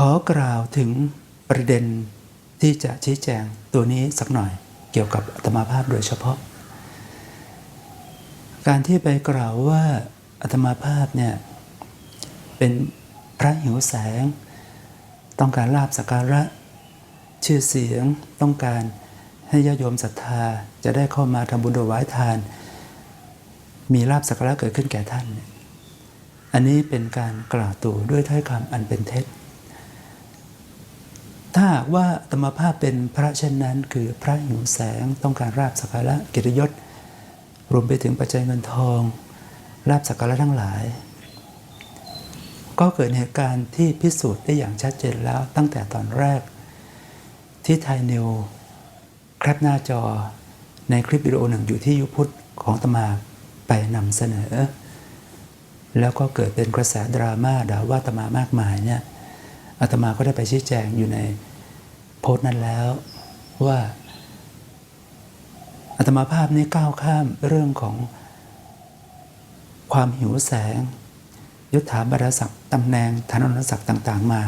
ขอกล่าวถึงประเด็นที่จะชี้แจงตัวนี้สักหน่อยเกี่ยวกับอัตมาภาพโดยเฉพาะ การที่ไปกล่าวว่าอัตมาภาพเนี่ยเป็นพระหิวแสง ต้องการลาบสักการะ ชื่อเสียงต้องการให้ญาติโยมศรัทธาจะได้เข้ามาทำบุญถวายทาน มีลาบสักการะเกิดขึ้นแก่ท่าน อันนี้เป็นการกล่าวตู่ด้วยถ้อยคำอันเป็นเท็จากว่าธรรมภาพเป็นพระเช่นนั้น คือพระหิวแสงต้องการราบสักการะกียรติยศ รวมไปถึงปัจจัยเงินทองลาบสักการะทั้งหลาย ก็เกิดเหตุการณ์ที่พิสูจน์ได้อย่างชัดเจนแล้วตั้งแต่ตอนแรก ที่ไทยนิวแคปหน้าจอในคลิปวิดีโอหนึ่งอยู่ที่ยุพุทธของตมาไปนำเสนอ แล้วก็เกิดเป็นกระแสดราม่าด่าว่าตมามากมายเนี่ยอาตมาก็ได้ไปชี้แจงอยู่ใน พสต์นั้นแล้วว่าอาตมาภาพนี้ก้าวข้ามเรื่องของความหิวแสงยุทธาบรรศักดิ์ตำแหน่งฐานนศักดิ์ต่าง ๆ มา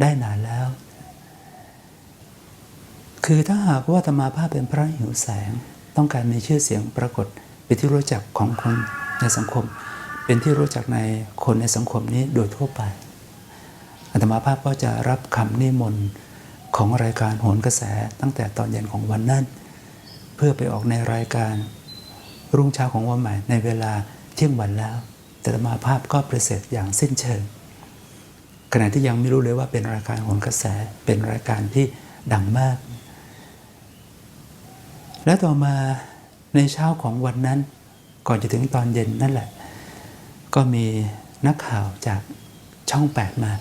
ได้นานแล้ว คือถ้าหากว่าอาตมาภาพเป็นพระหิวแสง ต้องการมีชื่อเสียงปรากฏเป็นที่รู้จักของคนในสังคม เป็นที่รู้จักในคนในสังคมนี้โดยทั่วไปอาตมาภาพก็จะรับคำนิมนต์ ของรายการโหนกระแสตั้งแต่ตอนเย็นของวันนั้น เพื่อไปออกในรายการ รุ่งเช้าของวันใหม่ในเวลาเที่ยงวันแล้ว แต่มาภาพก็ประเสริฐอย่างสิ้นเชิงขณะที่ยังไม่รู้เลยว่าเป็นรายการโหนกระแสเป็นรายการที่ดังมาก และต่อมาในเช้าของวันนั้น ก่อนจะถึงตอนเย็นนั่นแหละ ก็มีนักข่าวจากช่อง 8 มา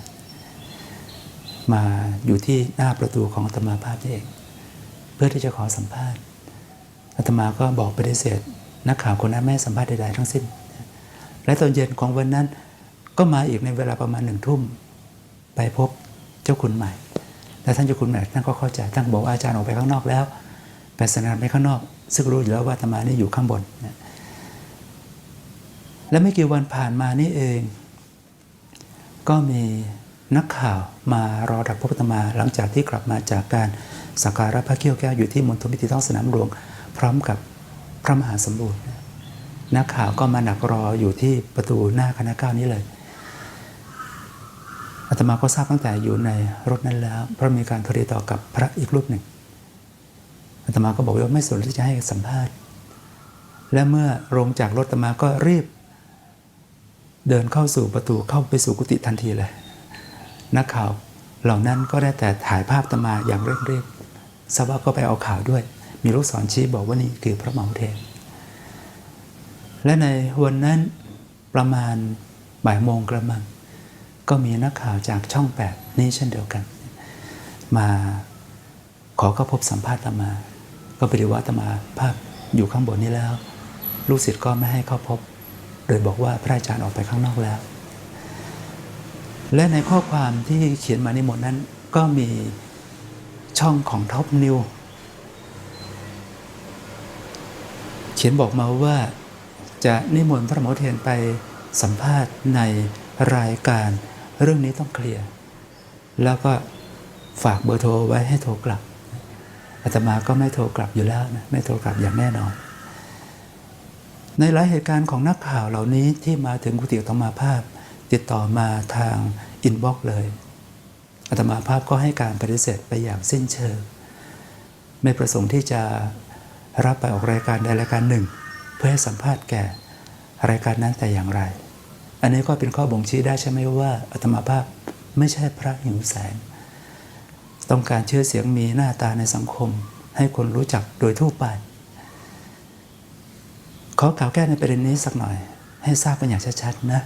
มาอยู่ที่หน้าประตูของอาตมาภาพนี่เอง เพื่อที่จะขอสัมภาษณ์อาตมาก็บอกปฏิเสธนักข่าวคนนั้นไม่สัมภาษณ์ใดๆทั้งสิ้น และตอนเย็นของวันนั้นก็มาอีกในเวลาประมาณหนึ่งทุ่ม ไปพบเจ้าคุณใหม่ แล้วท่านเจ้าคุณใหม่ท่านก็เข้าใจท่านบอกว่าอาจารย์ออกไปข้างนอกแล้วไปสนานไปข้างนอก ซึ่งรู้อยู่แล้วว่าอาตมานี่อยู่ข้างบนนะและไม่กี่วันผ่านมานี่เอง ก็มี นักข่าวมารอดักพบอาตมาหลังจากที่กลับมาจากการสักการะพระเขี้ยวแก้วอยู่ที่มณฑลพิธีท้องสนามหลวง พร้อมกับพระมหาสมบูรณ์นักข่าวก็มาหนักรออยู่ที่ประตูหน้าคณะเก้านี้เลยอาตมาก็ทราบตั้งแต่อยู่ในรถนั้นแล้ว เพราะมีการโทรติดต่อกับพระอีกรูปหนึ่งอาตมาก็บอกว่าไม่สนที่จะให้สัมภาษณ์ และเมื่อลงจากรถอาตมาก็รีบ เดินเข้าสู่ประตูเข้าไปสู่กุฏิทันทีเลย นักข่าวเหล่านั้นก็ได้แต่ถ่ายภาพตมาอย่างเร่งรีบทราบว่าก็ไปเอาข่าวด้วย มีลูกศรชี้บอกว่านี่คือพระเหมาเทนและในวันนั้นประมาณบ่ายโมงกระมัง ก็มีนักข่าวจากช่องแปดนี้เช่นเดียวกัน มาขอเข้าพบสัมภาษณ์ตมา ก็ไปดูว่าอาตมาภาพอยู่ข้างบนนี้แล้ว ลูกศิษย์ก็ไม่ให้เข้าพบ โดยบอกว่าพระอาจารย์ออกไปข้างนอกแล้ว และในข้อความที่เขียนมาในหมดนั้น ก็มีช่องของท็อปนิวเขียนบอกมาว่าจะนิมนต์พระหมอเทนไปสัมภาษณ์ในรายการเรื่องนี้ต้องเคลียร์ แล้วก็ฝากเบอร์โทรไว้ให้โทรกลับอาตมาก็ไม่โทรกลับอยู่แล้วนะไม่โทรกลับอย่างแน่นอน ในหลายเหตุการณ์ของนักข่าวเหล่านี้ที่มาถึงกุฏิอาตมาภาพ ติดต่อมาทางอินบ็อกเลยอาตมาภาพก็ให้การปฏิเสธไปอย่างสิ้นเชิง ไม่ประสงค์ที่จะรับไปออกรายการใดรายการหนึ่ง เพื่อให้สัมภาษณ์แก่รายการนั้นแต่อย่างไร อันนี้ก็เป็นข้อบ่งชี้ได้ใช่ไหมว่าอาตมาภาพไม่ใช่พระหิวแสง ต้องการชื่อเสียงมีหน้าตาในสังคม ให้คนรู้จักโดยทั่วไปขอกล่าวแก้ในประเด็นนี้สักหน่อย ให้ทราบกันอย่างชัดๆนะ